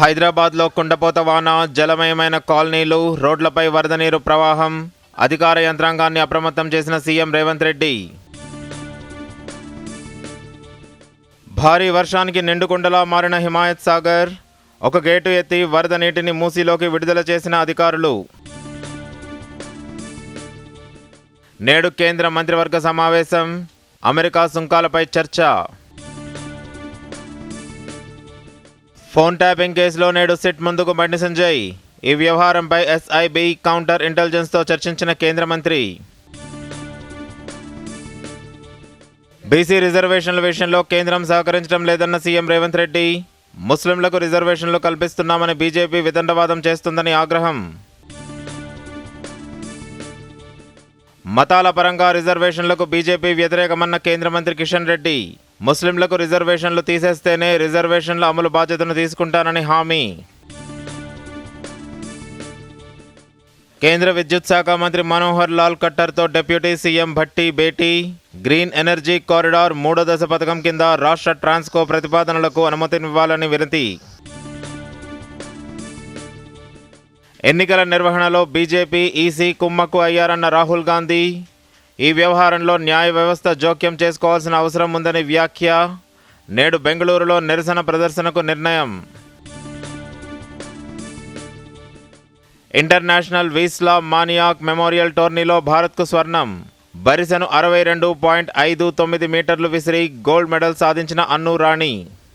హైదరాబాద్లో కుండపోత వాన జలమయమైన కాలనీలు రోడ్లపై వరద నీరు ప్రవాహం అధికార యంత్రాంగాన్ని అప్రమత్తం చేసిన సీఎం రేవంత్ రెడ్డి. భారీ వర్షానికి నిండుకుండలా మారిన హిమాయత్ సాగర్ ఒక గేటు ఎత్తి వరద నీటిని మూసీలోకి విడుదల చేసిన అధికారులు. నేడు కేంద్ర మంత్రివర్గ సమావేశం అమెరికా సుంకాలపై చర్చ. ఫోన్ ట్యాపింగ్ కేసులో నేడు సిట్ ముందుకు బండి సంజయ్. ఈ వ్యవహారంపై ఎస్ఐబి కౌంటర్ ఇంటెలిజెన్స్తో చర్చించిన కేంద్ర మంత్రి. బీసీ రిజర్వేషన్ల విషయంలో కేంద్రం సహకరించడం లేదన్న సీఎం రేవంత్ రెడ్డి. ముస్లింలకు రిజర్వేషన్లు కల్పిస్తున్నామని బీజేపీ విదండవాదం చేస్తుందని ఆగ్రహం. మతాల పరంగా రిజర్వేషన్లకు బీజేపీ వ్యతిరేకమన్న కేంద్ర మంత్రి కిషన్ రెడ్డి ముస్లింలకు రిజర్వేషన్లు తీసేస్తేనే రిజర్వేషన్ల అమలు బాధ్యతను తీసుకుంటానని హామీ. కేంద్ర విద్యుత్ శాఖ మంత్రి మనోహర్ లాల్ ఖట్టర్తో డిప్యూటీ సీఎం భట్టి భేటీ. గ్రీన్ ఎనర్జీ కారిడార్ మూడో దశ పథకం కింద రాష్ట్ర ట్రాన్స్కో ప్రతిపాదనలకు అనుమతినివ్వాలని వినతి. ఎన్నికల నిర్వహణలో బీజేపీ ఈసీ కుమ్మక్కు అయ్యారన్న రాహుల్ గాంధీ. ఈ వ్యవహారంలో న్యాయ వ్యవస్థ జోక్యం చేసుకోవాల్సిన అవసరం ఉందని వ్యాఖ్య. నేడు బెంగళూరులో నిరసన ప్రదర్శనకు నిర్ణయం. ఇంటర్నేషనల్ వీస్లా మానియాక్ మెమోరియల్ టోర్నీలో భారత్కు స్వర్ణం. బరిసెను అరవై రెండు పాయింట్ ఐదు తొమ్మిది మీటర్లు విసిరి గోల్డ్ మెడల్ సాధించిన అన్ను రాణి.